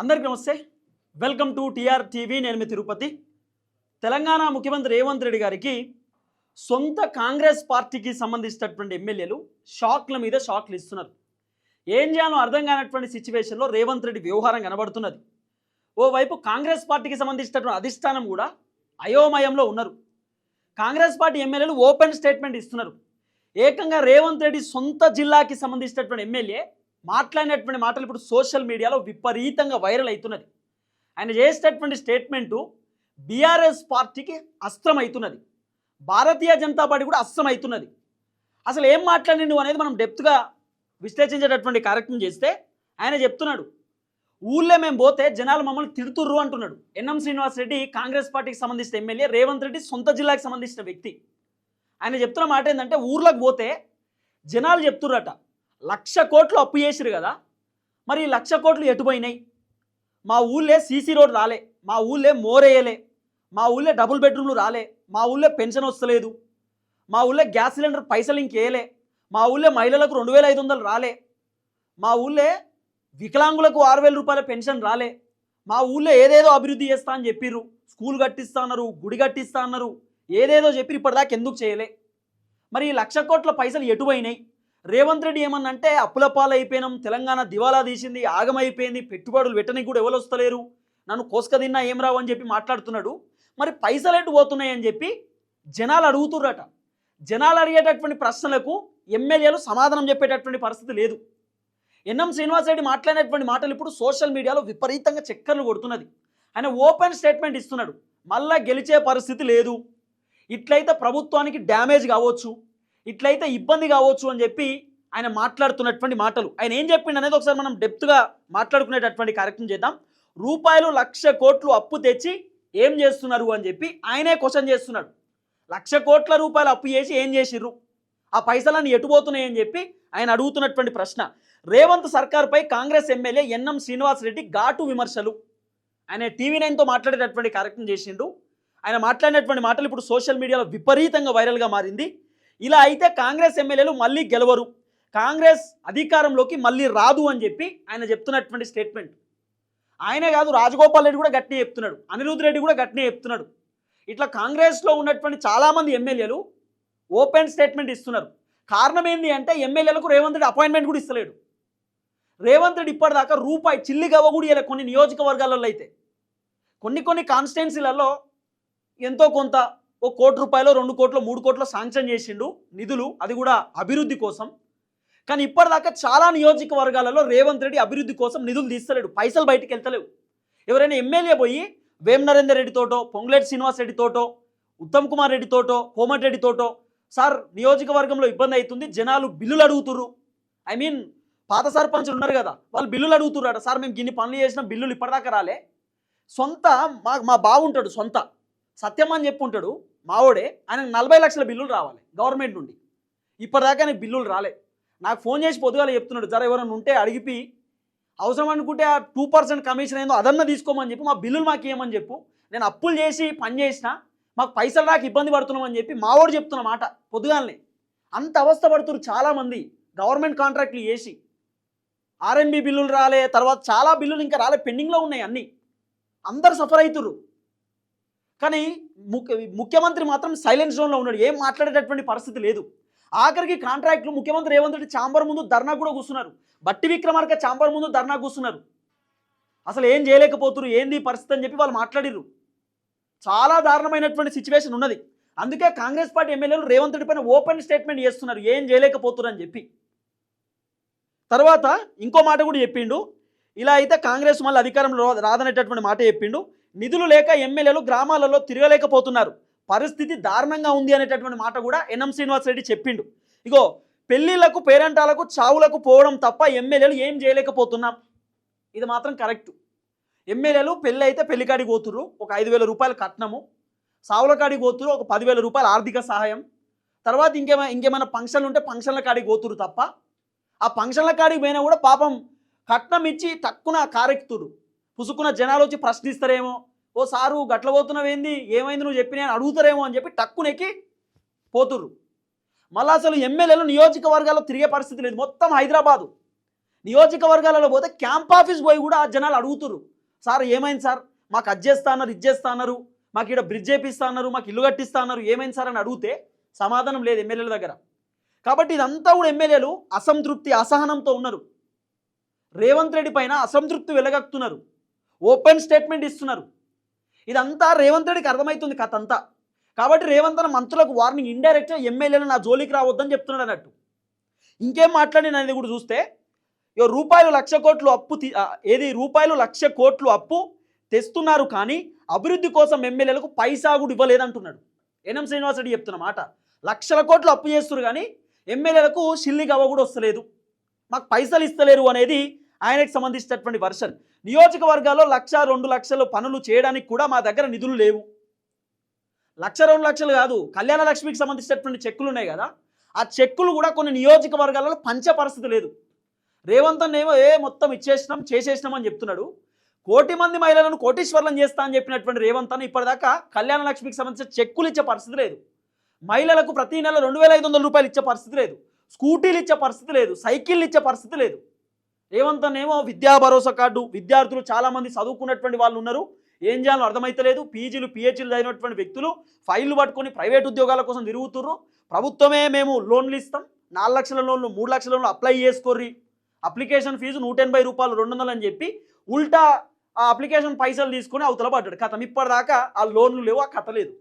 అందరికీ నమస్తే. Welcome to TR TV. నేను మీ తిరుపతి. తెలంగాణ ముఖ్యమంత్రి రేవంత్ రెడ్డి గారికి సొంత కాంగ్రెస్ పార్టీకి సంబంధించినటువంటి ఎమ్మెల్యేలు షాక్ల మీద షాక్లు ఇస్తున్నారు. ఏం చేయాలో అర్థం కానటువంటి సిచ్యువేషన్లో రేవంత్ రెడ్డి వ్యవహారం కనబడుతున్నది. ఓవైపు కాంగ్రెస్ పార్టీకి సంబంధించినటువంటి అధిష్టానం కూడా అయోమయంలో ఉన్నారు. కాంగ్రెస్ పార్టీ ఎమ్మెల్యేలు ఓపెన్ స్టేట్మెంట్ ఇస్తున్నారు. ఏకంగా రేవంత్ రెడ్డి సొంత జిల్లాకి సంబంధించినటువంటి ఎమ్మెల్యే మాట్లాడినటువంటి మాటలు ఇప్పుడు సోషల్ మీడియాలో విపరీతంగా వైరల్ అవుతున్నది. ఆయన చేసేటటువంటి స్టేట్మెంటు బీఆర్ఎస్ పార్టీకి అస్త్రం అవుతున్నది భారతీయ జనతా పార్టీ కూడా అస్త్రం అవుతున్నది అసలు ఏం మాట్లాడిండు అనేది మనం డెప్త్గా విశ్లేషించేటటువంటి కార్యక్రమం చేస్తే ఆయన చెప్తున్నాడు. ఊళ్ళో మేము పోతే జనాలు మమ్మల్ని తిడుతుర్రు అంటున్నాడు. ఎన్ఎం శ్రీనివాస్ రెడ్డి కాంగ్రెస్ పార్టీకి సంబంధించిన ఎమ్మెల్యే రేవంత్ రెడ్డి సొంత జిల్లాకి సంబంధించిన వ్యక్తి. ఆయన చెప్తున్న మాట ఏంటంటే ఊర్లోకి పోతే జనాలు చెప్తుర్రట. లక్ష కోట్లు అప్పు చేసిరు కదా. మరి ఈ లక్ష కోట్లు ఎటుపోయినాయి మా ఊళ్ళే సీసీ రోడ్ రాలే మా ఊళ్ళే మోరేయలే మా ఊళ్ళే డబుల్ బెడ్రూమ్లు రాలే మా ఊళ్ళే పెన్షన్ వస్తలేదు మా ఊళ్ళే గ్యాస్ సిలిండర్ పైసలు ఇంకేయలే మా ఊళ్ళే మహిళలకు రెండు వేల ఐదు వందలు రాలే మా ఊళ్ళే వికలాంగులకు ఆరు వేల రూపాయల పెన్షన్ రాలే మా ఊళ్ళో ఏదేదో అభివృద్ధి చేస్తా అని చెప్పిర్రు స్కూల్ కట్టిస్తా అన్నారు గుడి కట్టిస్తా అన్నారు ఏదేదో చెప్పి ఇప్పటిదాకా ఎందుకు చేయలే? మరి ఈ లక్ష కోట్ల పైసలు ఎటువైనాయి రేవంత్ రెడ్డి ఏమన్నంటే అప్పుల పాలైపోయినాం తెలంగాణ దివాలా తీసింది ఆగమైపోయింది పెట్టుబడులు పెట్టనికి కూడా ఎవరు వస్తలేరు. నన్ను కోసుక తిన్నా ఏం రావు అని చెప్పి మాట్లాడుతున్నాడు. మరి పైసలు ఎటు పోతున్నాయని చెప్పి జనాలు అడుగుతుర్రట. జనాలు అడిగేటటువంటి ప్రశ్నలకు ఎమ్మెల్యేలు సమాధానం చెప్పేటటువంటి పరిస్థితి లేదు. ఎన్ఎం శ్రీనివాసరెడ్డి మాట్లాడినటువంటి మాటలు ఇప్పుడు సోషల్ మీడియాలో విపరీతంగా చక్కర్లు కొడుతున్నది. ఆయన ఓపెన్ స్టేట్మెంట్ ఇస్తున్నాడు. మళ్ళా గెలిచే పరిస్థితి లేదు. ఇట్లయితే ప్రభుత్వానికి డ్యామేజ్ కావచ్చు. ఇట్లయితే ఇబ్బంది కావచ్చు అని చెప్పి ఆయన మాట్లాడుతున్నటువంటి మాటలు. ఆయన ఏం చెప్పిండు అనేది ఒకసారి మనం డెప్త్గా మాట్లాడుకునేటటువంటి కార్యక్రమం చేద్దాం. రూపాయలు లక్ష కోట్లు అప్పు తెచ్చి ఏం చేస్తున్నారు అని చెప్పి ఆయనే క్వశ్చన్ చేస్తున్నాడు. లక్ష కోట్ల రూపాయలు అప్పు చేసి ఏం చేసిర్రు? ఆ పైసలన్నీ ఎటుపోతున్నాయి అని చెప్పి ఆయన అడుగుతున్నటువంటి ప్రశ్న. Revanth సర్కార్పై Congress MLA N M Srinivasa Reddy ఘాటు విమర్శలు. ఆయన టీవీ నైన్తో మాట్లాడేటటువంటి కార్యక్రమం చేసిండు. ఆయన మాట్లాడినటువంటి మాటలు ఇప్పుడు సోషల్ మీడియాలో విపరీతంగా వైరల్గా మారింది. ఇలా అయితే కాంగ్రెస్ ఎమ్మెల్యేలు మళ్ళీ గెలవరు. కాంగ్రెస్ అధికారంలోకి మళ్ళీ రాదు అని చెప్పి ఆయన చెప్తున్నటువంటి స్టేట్మెంట్. ఆయనే కాదు రాజగోపాల్ రెడ్డి కూడా గట్టినే చెప్తున్నాడు. అనిరుద్ రెడ్డి కూడా గట్టినే చెప్తున్నాడు. ఇట్లా కాంగ్రెస్లో ఉన్నటువంటి చాలామంది ఎమ్మెల్యేలు ఓపెన్ స్టేట్మెంట్ ఇస్తున్నారు. కారణం ఏంటి అంటే ఎమ్మెల్యేలకు రేవంత్ రెడ్డి అపాయింట్మెంట్ కూడా ఇస్తలేడు. రేవంత్ రెడ్డి ఇప్పటిదాకా రూపాయి చిల్లి గవ్వ కూడా ఇలా కొన్ని నియోజకవర్గాలలో అయితే. కొన్ని కొన్ని కాన్స్టిట్యున్సీలలో ఎంతో కొంత ఓ కోటి రూపాయలు రెండు కోట్లు మూడు కోట్లు శాంక్షన్ చేసిండు నిధులు. అది కూడా అభివృద్ధి కోసం. కానీ ఇప్పటిదాకా చాలా నియోజకవర్గాలలో రేవంత్ రెడ్డి అభివృద్ధి కోసం నిధులు తీస్తలేడు. పైసలు బయటికి వెళ్తలేవు. ఎవరైనా ఎమ్మెల్యే పోయి వేమ నరేందర్ రెడ్డితోటో పొంగులేటి శ్రీనివాస్ రెడ్డితోటో ఉత్తమ్ కుమార్ రెడ్డితోటో కోమటిరెడ్డితోటో సార్ నియోజకవర్గంలో ఇబ్బంది అవుతుంది జనాలు బిల్లులు అడుగుతుర్రు. ఐ మీన్ పాత సర్పంచులు ఉన్నారు కదా వాళ్ళు బిల్లులు అడుగుతున్నారు సార్ మేము గిన్ని పనులు చేసిన బిల్లులు ఇప్పటిదాకా రాలే. సొంత మా మా బావుంటాడు సొంత. సత్యం అని చెప్పి ఉంటాడు మావోడే ఆయనకు నలభై లక్షల బిల్లులు రావాలి గవర్నమెంట్ నుండి. ఇప్పటిదాకా ఆయనకు బిల్లులు రాలే. నాకు ఫోన్ చేసి పొద్దుగాల చెప్తున్నాడు జర ఎవరైనా ఉంటే అడిగిపి. అవసరం అనుకుంటే ఆ టూ పర్సెంట్ కమిషన్ ఏందో అదన్నా తీసుకోమని చెప్పి మా బిల్లులు మాకు ఇవ్వమని చెప్పు. నేను అప్పులు చేసి పని చేసిన మాకు పైసలు రాక ఇబ్బంది పడుతున్నామని చెప్పి మావోడు చెప్తున్న మాట పొద్దుగాలనే. అంత అవస్థ పడుతున్నారు చాలామంది గవర్నమెంట్ కాంట్రాక్ట్లు చేసి. ఆర్ఎన్బి బిల్లులు రాలే తర్వాత చాలా బిల్లులు ఇంకా రాలే పెండింగ్లో ఉన్నాయి అన్నీ. అందరు సఫర్ అవుతుర్రు. కానీ ముఖ్య ముఖ్యమంత్రి మాత్రం సైలెంట్ జోన్లో ఉన్నాడు. ఏం మాట్లాడేటటువంటి పరిస్థితి లేదు. ఆఖరికి కాంట్రాక్ట్లు ముఖ్యమంత్రి రేవంత్ రెడ్డి చాంబర్ ముందు ధర్నా కూడా కూర్చున్నారు. బట్టి విక్రమార్క చాంబర్ ముందు ధర్నా కూర్చున్నారు. అసలు ఏం చేయలేకపోతున్నారు? ఏంది పరిస్థితి అని చెప్పి వాళ్ళు మాట్లాడిరు చాలా దారుణమైనటువంటి సిచ్యువేషన్ ఉన్నది. అందుకే కాంగ్రెస్ పార్టీ ఎమ్మెల్యేలు రేవంత్ రెడ్డి పైన ఓపెన్ స్టేట్మెంట్ చేస్తున్నారు. ఏం చేయలేకపోతున్నారు అని చెప్పి. తర్వాత ఇంకో మాట కూడా చెప్పిండు. ఇలా అయితే కాంగ్రెస్ మళ్ళీ అధికారంలో రాదనేటటువంటి మాట చెప్పిండు. నిధులు లేక ఎమ్మెల్యేలు గ్రామాలలో తిరగలేకపోతున్నారు. పరిస్థితి దారుణంగా ఉంది అనేటటువంటి మాట కూడా ఎన్ఎం శ్రీనివాస్ రెడ్డి చెప్పిండు. ఇగో పెళ్ళిళ్ళకు పేరెంటాలకు చావులకు పోవడం తప్ప ఎమ్మెల్యేలు ఏం చేయలేకపోతున్నాం. ఇది మాత్రం కరెక్ట్. ఎమ్మెల్యేలు పెళ్ళి అయితే పెళ్ళికాడికి పోతుర్రు ఒక ఐదు వేల రూపాయలు కట్నము. సావుల కాడికి పోతురు ఒక పదివేల రూపాయల ఆర్థిక సహాయం. తర్వాత ఇంకేమైనా ఇంకేమైనా ఫంక్షన్లు ఉంటే ఫంక్షన్ల కాడికి పోతురు తప్ప. ఆ ఫంక్షన్ల కాడికి పోయినా కూడా పాపం కట్నం ఇచ్చి తక్కువ కారెక్కుతురు పుసుకున్న జనాలు వచ్చి ప్రశ్నిస్తారేమో ఓ సారు గట్ల పోతున్నావేంది? ఏమైంది నువ్వు చెప్పినా అని అడుగుతారేమో అని చెప్పి టక్కునెక్కి పోతుర్రు. మళ్ళీ అసలు ఎమ్మెల్యేలు నియోజకవర్గాల్లో తిరిగే పరిస్థితి లేదు. మొత్తం హైదరాబాదు. నియోజకవర్గాలలో పోతే క్యాంప్ ఆఫీస్ పోయి కూడా ఆ జనాలు అడుగుతురు సార్ ఏమైంది సార్? మాకు అది చేస్తా అన్నారు ఇది చేస్తా అన్నారు మాకు ఇక్కడ బ్రిడ్జ్ చేపిస్తా అన్నారు మాకు ఇల్లు కట్టిస్తా అన్నారు ఏమైంది సార్ అని అడిగితే సమాధానం లేదు ఎమ్మెల్యేల దగ్గర. కాబట్టి ఇదంతా కూడా ఎమ్మెల్యేలు అసంతృప్తి అసహనంతో ఉన్నారు. రేవంత్ రెడ్డి పైన అసంతృప్తి వెలగక్తున్నారు. ఓపెన్ స్టేట్మెంట్ ఇస్తున్నారు. ఇదంతా రేవంత్ రెడ్డికి అర్థమవుతుంది కథ అంతా కాబట్టి రేవంత్ అన్న మంత్రులకు వార్నింగ్ ఇండైరెక్ట్గా ఎమ్మెల్యేలు నా జోలికి రావద్దని చెప్తున్నాడు అన్నట్టు. ఇంకేం మాట్లాడిన అనేది కూడా చూస్తే ఇగో రూపాయలు లక్ష కోట్లు అప్పు తీ- ఏది రూపాయలు లక్ష కోట్లు అప్పు తెస్తున్నారు కానీ అభివృద్ధి కోసం ఎమ్మెల్యేలకు పైసా కూడా ఇవ్వలేదంటున్నాడు. ఎన్ఎం శ్రీనివాసరెడ్డి చెప్తున్న మాట. లక్షల కోట్లు అప్పు చేస్తున్నారు కానీ ఎమ్మెల్యేలకు షిల్లి గవ్వ కూడా వస్తలేదు. మాకు పైసలు ఇస్తలేరు అనేది ఆయనకు సంబంధించినటువంటి వర్షన్. నియోజకవర్గాల్లో లక్ష రెండు లక్షలు పనులు చేయడానికి కూడా మా దగ్గర నిధులు లేవు. లక్ష రెండు లక్షలు కాదు కళ్యాణ లక్ష్మికి సంబంధించినటువంటి చెక్కులు ఉన్నాయి కదా? ఆ చెక్కులు కూడా కొన్ని నియోజకవర్గాలలో పంచే పరిస్థితి లేదు. రేవంత్ ఏమో ఏ మొత్తం ఇచ్చేసినాం చేసేసినాం అని చెప్తున్నాడు. కోటి మంది మహిళలను కోటీశ్వర్లను చేస్తా అని చెప్పినటువంటి రేవంత్ అన్న ఇప్పటిదాకా కళ్యాణ లక్ష్మికి సంబంధించిన చెక్కులు ఇచ్చే పరిస్థితి లేదు. మహిళలకు ప్రతి నెల రెండు వేల ఐదు వందల రూపాయలు ఇచ్చే పరిస్థితి లేదు. స్కూటీలు ఇచ్చే పరిస్థితి లేదు. సైకిళ్ళు ఇచ్చే పరిస్థితి లేదు. రేవంత్ విద్యా భరోసా కార్డు విద్యార్థులు చాలామంది చదువుకున్నటువంటి వాళ్ళు ఉన్నారు. ఏం చేయాలో అర్థమైతలేదు. పీజీలు పిహెచ్లు చదివినటువంటి వ్యక్తులు ఫైళ్ళు పట్టుకొని ప్రైవేట్ ఉద్యోగాల కోసం తిరుగుతుర్రు. ప్రభుత్వమే మేము లోన్లు ఇస్తాం. నాలుగు లక్షల లోన్లు మూడు లక్షల లోన్లు అప్లై చేసుకోర్రి. అప్లికేషన్ ఫీజు నూట ఎనభై రూపాయలు రెండు వందలు అని చెప్పి ఉల్టా ఆ అప్లికేషన్ పైసలు తీసుకొని అవతల పడ్డాడు. కథం ఇప్పటిదాకా ఆ లోన్లు లేవు ఆ కథ లేదు.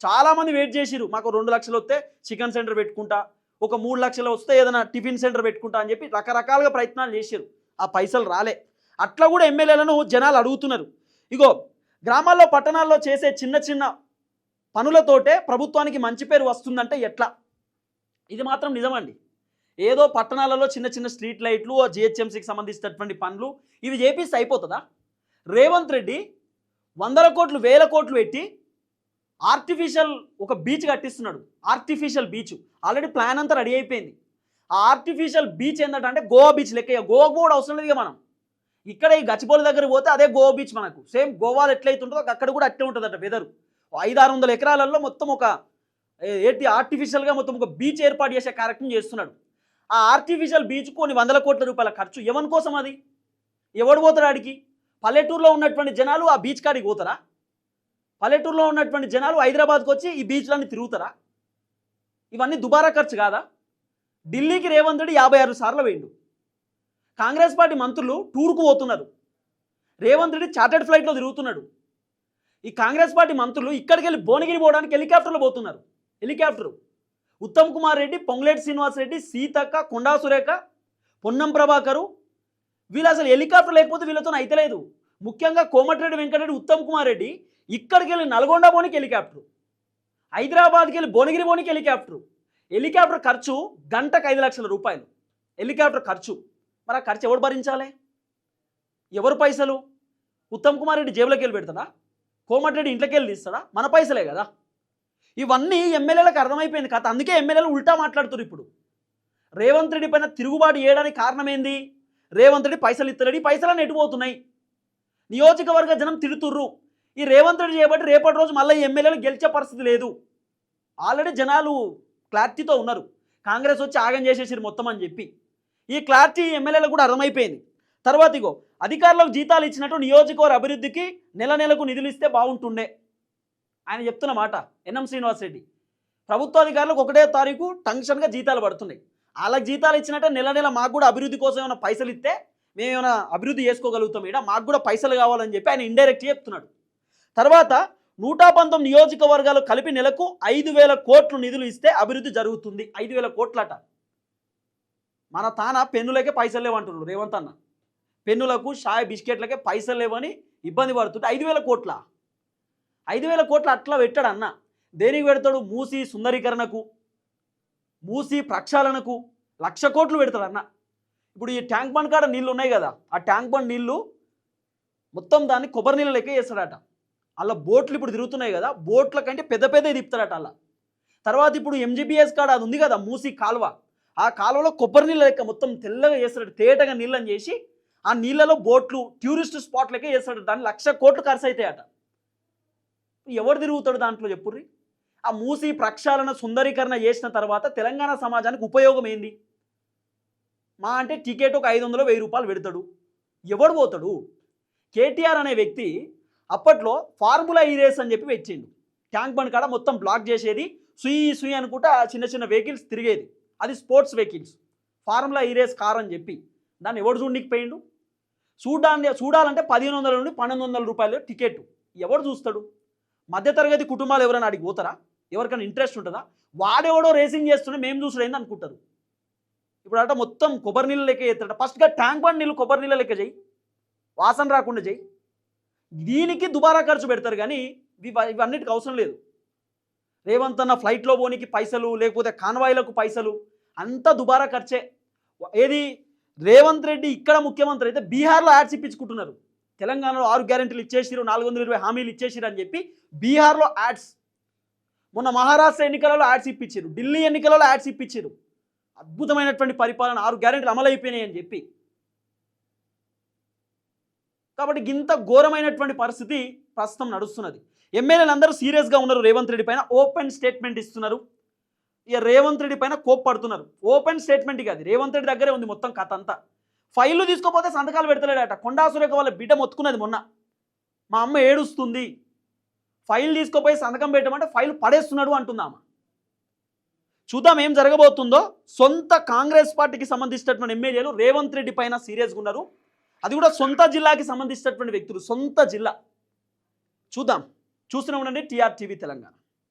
చాలామంది వెయిట్ చేసిరు మాకు రెండు లక్షలు వస్తే చికెన్ సెంటర్ పెట్టుకుంటా ఒక మూడు లక్షలు వస్తే ఏదైనా టిఫిన్ సెంటర్ పెట్టుకుంటా అని చెప్పి రకరకాలుగా ప్రయత్నాలు చేశారు. ఆ పైసలు రాలే. అట్లా కూడా ఎమ్మెల్యేలను జనాలు అడుగుతున్నారు. ఇగో గ్రామాల్లో పట్టణాల్లో చేసే చిన్న చిన్న పనులతోటే ప్రభుత్వానికి మంచి పేరు వస్తుందంటే ఎట్లా? ఇది మాత్రం నిజమండి. ఏదో పట్టణాలలో చిన్న చిన్న స్ట్రీట్ లైట్లు జిహెచ్ఎంసీకి సంబంధించినటువంటి పనులు ఇవి చేపిస్తే అయిపోతుందా? రేవంత్ రెడ్డి వందల కోట్లు వేల కోట్లు పెట్టి ఆర్టిఫిషియల్ ఒక beach కట్టిస్తున్నాడు. Artificial beach. Already plan అంతా రెడీ అయిపోయింది. ఆ ఆర్టిఫిషియల్ బీచ్ ఏంటంటే గోవా బీచ్ లెక్క గోవా కూడా అవసరం లేదు మనం. ఇక్కడ ఈ గచ్చిబౌలి దగ్గర పోతే అదే గోవా బీచ్ మనకు. సేమ్ గోవాలో ఎట్లయితే ఉంటుందో అక్కడ కూడా అట్టే ఉంటుందట వెదరు ఐదు ఆరు వందల ఎకరాలలో మొత్తం ఒక ఏంటి ఆర్టిఫిషియల్గా మొత్తం ఒక బీచ్ ఏర్పాటు చేసే కార్యక్రమం చేస్తున్నాడు. ఆ ఆర్టిఫిషియల్ బీచ్ కొన్ని వందల కోట్ల రూపాయల ఖర్చు. ఎవరి కోసం అది? ఎవడు పోతాడు ఆడికి? పల్లెటూరులో ఉన్నటువంటి జనాలు ఆ బీచ్ కాడికి పోతారా? పల్లెటూరులో ఉన్నటువంటి జనాలు హైదరాబాద్కి వచ్చి ఈ బీచ్లన్నీ తిరుగుతారా? ఇవన్నీ దుబారా ఖర్చు కాదా? ఢిల్లీకి రేవంత్ రెడ్డి యాభై ఆరు సార్లు వేయండు. కాంగ్రెస్ పార్టీ మంత్రులు టూర్కు పోతున్నారు. రేవంత్ రెడ్డి చార్టెడ్ ఫ్లైట్లో తిరుగుతున్నాడు. ఈ కాంగ్రెస్ పార్టీ మంత్రులు ఇక్కడికి వెళ్ళి భువనగిరి పోవడానికి హెలికాప్టర్లో పోతున్నారు. హెలికాప్టర్. ఉత్తమ్ కుమార్ రెడ్డి పొంగులేటి శ్రీనివాస్ రెడ్డి సీతక్క కొండా సురేఖ పొన్నం ప్రభాకరు వీళ్ళు అసలు హెలికాప్టర్ లేకపోతే వీళ్ళతో అయితలేదు. ముఖ్యంగా కోమటిరెడ్డి వెంకటరెడ్డి ఉత్తమ్ కుమార్ రెడ్డి ఇక్కడికి వెళ్ళి నల్గొండ పోనీకి హెలికాప్టర్. హైదరాబాద్కి వెళ్ళి భువనగిరి పోనీకి హెలికాప్టర్. హెలికాప్టర్ ఖర్చు గంటకు ఐదు లక్షల రూపాయలు. హెలికాప్టర్ ఖర్చు. మరి ఆ ఖర్చు ఎవరు భరించాలి? ఎవరు పైసలు? ఉత్తమ్ కుమార్ రెడ్డి జేబులోకి వెళ్ళి పెడతాడా? కోమటిరెడ్డి ఇంట్లోకి వెళ్ళి తీస్తాడా? మన పైసలే కదా. ఇవన్నీ ఎమ్మెల్యేలకు అర్థమైపోయింది కథ అందుకే ఎమ్మెల్యేలు ఉల్టా మాట్లాడుతున్నారు ఇప్పుడు. రేవంత్ రెడ్డి పైన తిరుగుబాటు చేయడానికి కారణం ఏంది? రేవంత్ రెడ్డి పైసలు ఇస్తలేడు. పైసలు ఎటుపోతున్నాయి నియోజకవర్గ జనం తిడుతుర్రు. ఈ రేవంత్ రెడ్డి చేయబట్టి రేపటి రోజు మళ్ళీ ఎమ్మెల్యేలు గెలిచే పరిస్థితి లేదు. ఆల్రెడీ జనాలు క్లారిటీతో ఉన్నారు. కాంగ్రెస్ వచ్చి ఆగం చేసేసారు మొత్తం అని చెప్పి. ఈ క్లారిటీ ఎమ్మెల్యేలకు కూడా అర్థమైపోయింది. తర్వాత ఇగో అధికారులకు జీతాలు ఇచ్చినట్టు నియోజకవర్గ అభివృద్ధికి నెల నెలకు నిధులు ఇస్తే బాగుంటుండే. ఆయన చెప్తున్న మాట ఎన్ఎం శ్రీనివాసరెడ్డి ప్రభుత్వ అధికారులకు ఒకటే తారీఖు టంక్షన్గా జీతాలు పడుతున్నాయి. వాళ్ళకి జీతాలు ఇచ్చినట్టే నెల నెల మాకు కూడా అభివృద్ధి కోసం ఏమైనా పైసలు ఇస్తే మేము ఏమైనా అభివృద్ధి చేసుకోగలుగుతాం. ఇక్కడ మాకు కూడా పైసలు కావాలని చెప్పి ఆయన ఇండైరెక్ట్గా చెప్తున్నాడు. తర్వాత నూట పంతొమ్మిది నియోజకవర్గాలు కలిపి నెలకు ఐదు వేల కోట్లు నిధులు ఇస్తే అభివృద్ధి జరుగుతుంది. ఐదు వేల కోట్లట. మన తాన పెన్నులకే పైసలు లేవంటున్నారు రేవంత్ అన్న. పెన్నులకు షాయ్ బిస్కెట్లకే పైసలు లేవని ఇబ్బంది పడుతుంటే ఐదు వేల కోట్ల? ఐదు వేల కోట్లు అట్లా పెట్టాడు అన్న. దేనికి పెడతాడు? మూసి సుందరీకరణకు మూసి ప్రక్షాళనకు లక్ష కోట్లు పెడతాడు అన్న. ఇప్పుడు ఈ ట్యాంక్ బండ్ కాడ నీళ్ళు ఉన్నాయి కదా ఆ ట్యాంక్ బండ్ నీళ్ళు మొత్తం దాన్ని కొబ్బరి నీళ్ళ లెక్క చేస్తాడట. అలా బోట్లు ఇప్పుడు తిరుగుతున్నాయి కదా బోట్ల కంటే పెద్ద పెద్ద తిప్పుతారట అలా. తర్వాత ఇప్పుడు ఎంజీబీఎస్ కాడ అది ఉంది కదా మూసి కాలువ. ఆ కాలువలో కొబ్బరి నీళ్ళ లెక్క మొత్తం తెల్లగా చేస్తాడు తేటగా నీళ్ళని చేసి ఆ నీళ్ళలో బోట్లు టూరిస్ట్ స్పాట్ లెక్క చేస్తాడు దాన్ని లక్ష కోట్లు ఖర్చు అవుతాయట ఎవరు తిరుగుతాడు దాంట్లో చెప్పుర్రి? ఆ మూసి ప్రక్షాళన సుందరీకరణ చేసిన తర్వాత తెలంగాణ సమాజానికి ఉపయోగం ఏంది? మా అంటే టికెట్ ఒక ఐదు వందలు వెయ్యి రూపాయలు పెడతాడు. ఎవడు పోతాడు? కేటీఆర్ అనే వ్యక్తి అప్పట్లో ఫార్ములా ఈ రేస్ అని చెప్పి పెట్టిండు. ట్యాంక్ బండ్ కాడ మొత్తం బ్లాక్ చేసేది సుయి సుయి అనుకుంటా చిన్న చిన్న వెహికల్స్ తిరిగేది. అది sports vehicles. Formula E race car అని చెప్పి. దాన్ని ఎవడు చూడనికి పోయిండు? చూడాలి చూడాలంటే పదిహేను వందల నుండి పన్నెండు వందల రూపాయలు టికెట్ ఎవడు చూస్తాడు? మధ్యతరగతి కుటుంబాలు ఎవరైనా అడిగి పోతారా? ఎవరికైనా ఇంట్రెస్ట్ ఉంటుందా? వాడెవడో రేసింగ్ చేస్తుంటే మేము చూసుడైంది అనుకుంటారు? ఇప్పుడు అట మొత్తం కొబ్బరి నీళ్ళ లెక్క ఎత్తాడు ఫస్ట్గా ట్యాంక్ బండ్ నీళ్ళు కొబ్బరి నీళ్ళ లెక్క చేయి. వాసన రాకుండా చేయి. దీనికి దుబారా ఖర్చు పెడతారు కానీ ఇవి ఇవన్నిటికి అవసరం లేదు. రేవంత్ అన్న ఫ్లైట్లో పోనీకి పైసలు లేకపోతే కాన్వాయ్లకు పైసలు అంతా దుబారా ఖర్చే. ఏది? రేవంత్ రెడ్డి ఇక్కడ ముఖ్యమంత్రి అయితే బీహార్లో యాడ్స్ ఇప్పించుకుంటున్నారు. తెలంగాణలో ఆరు గ్యారెంటీలు ఇచ్చేసిరు నాలుగు వందల ఇరవై హామీలు ఇచ్చేసిరు అని చెప్పి బీహార్లో యాడ్స్. మొన్న మహారాష్ట్ర ఎన్నికలలో యాడ్స్ ఇప్పించారు ఢిల్లీ ఎన్నికలలో యాడ్స్ ఇప్పించారు అద్భుతమైనటువంటి పరిపాలన ఆరు గ్యారెంటీలు అమలైపోయినాయి అని చెప్పి. కాబట్టి ఇంత ఘోరమైనటువంటి పరిస్థితి ప్రస్తుతం నడుస్తున్నది. ఎమ్మెల్యేలు అందరూ సీరియస్గా ఉన్నారు రేవంత్ రెడ్డి పైన ఓపెన్ స్టేట్మెంట్ ఇస్తున్నారు. ఇక రేవంత్ రెడ్డి పైన కోప్పడుతున్నారు. ఓపెన్ స్టేట్మెంట్ కాదు రేవంత్ రెడ్డి దగ్గరే ఉంది మొత్తం కథ అంతా. ఫైళ్ళు తీసుకోపోతే సంతకాలు పెడతలేడట. కొండాసురేఖ వాళ్ళ బిడ్డ మొత్తుకున్నది మొన్న. మా అమ్మ ఏడుస్తుంది. ఫైల్ తీసుకోపోయి సంతకం పెట్టమంటే ఫైల్ పడేస్తున్నాడు అంటుందామా? చూద్దాం ఏం జరగబోతుందో. సొంత కాంగ్రెస్ పార్టీకి సంబంధించినటువంటి ఎమ్మెల్యేలు రేవంత్ రెడ్డి పైన సీరియస్గా ఉన్నారు. అది కూడా సొంత జిల్లాకి సంబంధించినటువంటి వ్యక్తులు సొంత జిల్లా. చూద్దాం. చూస్తూనే ఉండండి టీఆర్ టీవీ తెలంగాణ.